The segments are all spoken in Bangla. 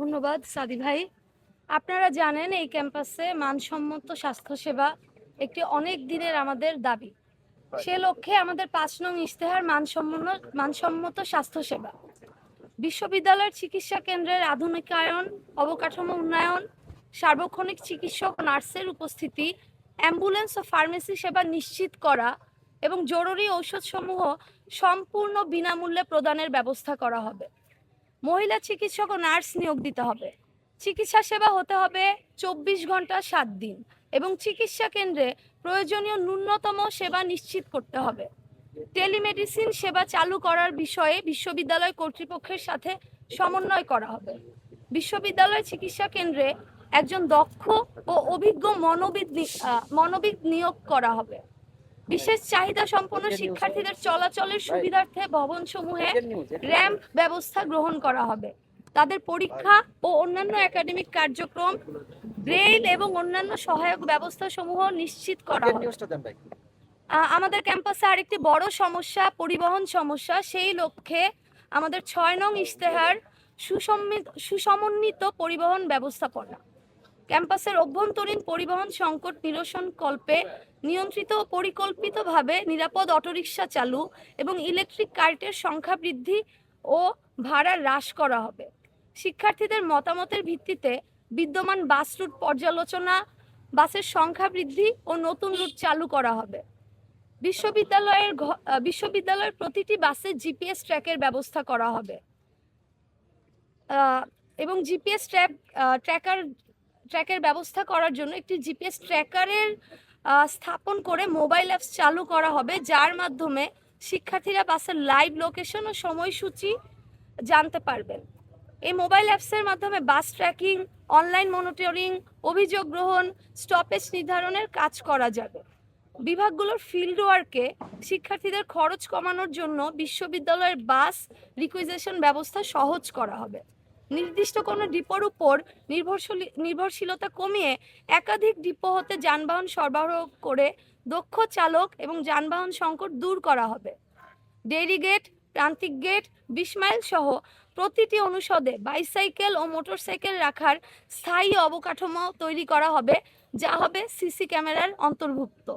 ধন্যবাদ সাদি ভাই। আপনারা জানেন এই ক্যাম্পাসে মানসম্মত স্বাস্থ্যসেবা একটি অনেক দিনের আমাদের দাবি। সে লক্ষ্যে আমাদের পাঁচ নং ইশতেহার মানসম্মত মানসম্মত স্বাস্থ্যসেবা। বিশ্ববিদ্যালয়ের চিকিৎসা কেন্দ্রের আধুনিকায়ন অবকাঠামো উন্নয়ন সার্বক্ষণিক চিকিৎসক ও নার্সের উপস্থিতি অ্যাম্বুলেন্স ও ফার্মেসি সেবা নিশ্চিত করা এবং জরুরি ঔষধসমূহ সম্পূর্ণ বিনামূল্যে প্রদানের ব্যবস্থা করা হবে। মহিলা চিকিৎসক ও নার্স নিয়োগ দিতে হবে। চিকিৎসা সেবা হতে হবে চব্বিশ ঘণ্টা সাত দিন এবং চিকিৎসা কেন্দ্রে প্রয়োজনীয় ন্যূনতম সেবা নিশ্চিত করতে হবে। টেলিমেডিসিন সেবা চালু করার বিষয়ে বিশ্ববিদ্যালয় কর্তৃপক্ষের সাথে সমন্বয় করা হবে। বিশ্ববিদ্যালয় চিকিৎসা কেন্দ্রে একজন দক্ষ ও অভিজ্ঞ মনোবিদ মনোবিদ নিয়োগ করা হবে। বিশেষ চাহিদা সম্পন্ন শিক্ষার্থীদের চলাচলের সুবিধার্থে ভবনসমূহে র্যাম্প ব্যবস্থা গ্রহণ করা হবে। তাদের পরীক্ষা ও অন্যান্য একাডেমিক কার্যক্রম ব্রেইল এবং অন্যান্য সহায়ক ব্যবস্থা সমূহ নিশ্চিত করা হবে। আমাদের ক্যাম্পাসে আরেকটি বড় সমস্যা পরিবহন সমস্যা সেই লক্ষ্যে আমাদের ছয় নং ইশতেহার সুসম্মিত সুসমন্বিত পরিবহন ব্যবস্থাপনা। ক্যাম্পাসের অভ্যন্তরীণ পরিবহন সংকট নিরসন কল্পে নিয়ন্ত্রিত ও পরিকল্পিতভাবে নিরাপদ অটোরিকশা চালু এবং ইলেকট্রিক কার্টের সংখ্যা বৃদ্ধি ও ভাড়া হ্রাস করা হবে। শিক্ষার্থীদের মতামতের ভিত্তিতে বিদ্যমান বাস রুট পর্যালোচনা, বাসের সংখ্যা বৃদ্ধি ও নতুন রুট চালু করা হবে। বিশ্ববিদ্যালয়ের বিশ্ববিদ্যালয়ের প্রতিটি বাসে জিপিএস ট্র্যাকের ব্যবস্থা করা হবে। এবং জিপিএস ট্র্যাক ট্র্যাকার ট্র্যাকের ব্যবস্থা করার জন্য একটি জিপিএস ট্র্যাকারের স্থাপন করে মোবাইল অ্যাপস চালু করা হবে, যার মাধ্যমে শিক্ষার্থীরা বাসের লাইভ লোকেশন ও সময়সূচি জানতে পারবেন। এই মোবাইল অ্যাপসের মাধ্যমে বাস ট্র্যাকিং, অনলাইন মনিটরিং, অভিযোগ গ্রহণ, স্টপেজ নির্ধারণের কাজ করা যাবে। বিভাগগুলোর ফিল্ড ওয়ার্কে শিক্ষার্থীদের খরচ কমানোর জন্য বিশ্ববিদ্যালয়ের বাস রিকুইজেশন ব্যবস্থা সহজ করা হবে। নির্দিষ্ট কোনো ডিপোর উপর নির্ভরশীল, নির্ভরশীলতা কমিয়ে একাধিক ডিপো হতে যানবাহন সরবরাহ করে দক্ষ চালক এবং যানবাহন সংকট দূর করা হবে। ডেইরি গেট, প্রান্তিক গেট, বিশ মাইল সহ প্রতিটি অনুষদে বাইসাইকেল ও মোটরসাইকেল রাখার স্থায়ী অবকাঠামো তৈরি করা হবে, যা হবে সিসি ক্যামেরার অন্তর্ভুক্ত।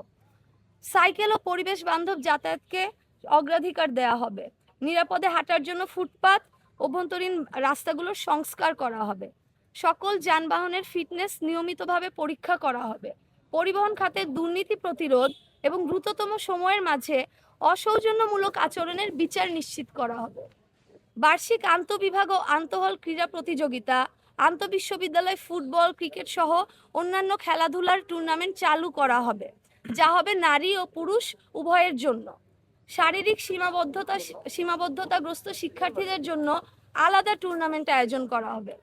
সাইকেল ও পরিবেশ বান্ধব যাতায়াতকে অগ্রাধিকার দেওয়া হবে। নিরাপদে হাঁটার জন্য ফুটপাত অভ্যন্তরীণ রাস্তাগুলোর সংস্কার করা হবে। সকল যানবাহনের ফিটনেস নিয়মিতভাবে পরীক্ষা করা হবে। পরিবহন খাতে দুর্নীতি প্রতিরোধ এবং দ্রুততম সময়ের মাঝে অসৌজন্যমূলক আচরণের বিচার নিশ্চিত করা হবে। বার্ষিক আন্তঃবিভাগ ও আন্তঃহল ক্রীড়া প্রতিযোগিতা, আন্তঃবিশ্ববিদ্যালয় ফুটবল, ক্রিকেট সহ অন্যান্য খেলাধুলার টুর্নামেন্ট চালু করা হবে। যা হবে নারী ও পুরুষ উভয়ের জন্য। শারীরিক সীমাবদ্ধতা সীমাবদ্ধতাগ্রস্ত শিক্ষার্থীদের জন্য আলাদা টুর্নামেন্ট আয়োজন করা হবে।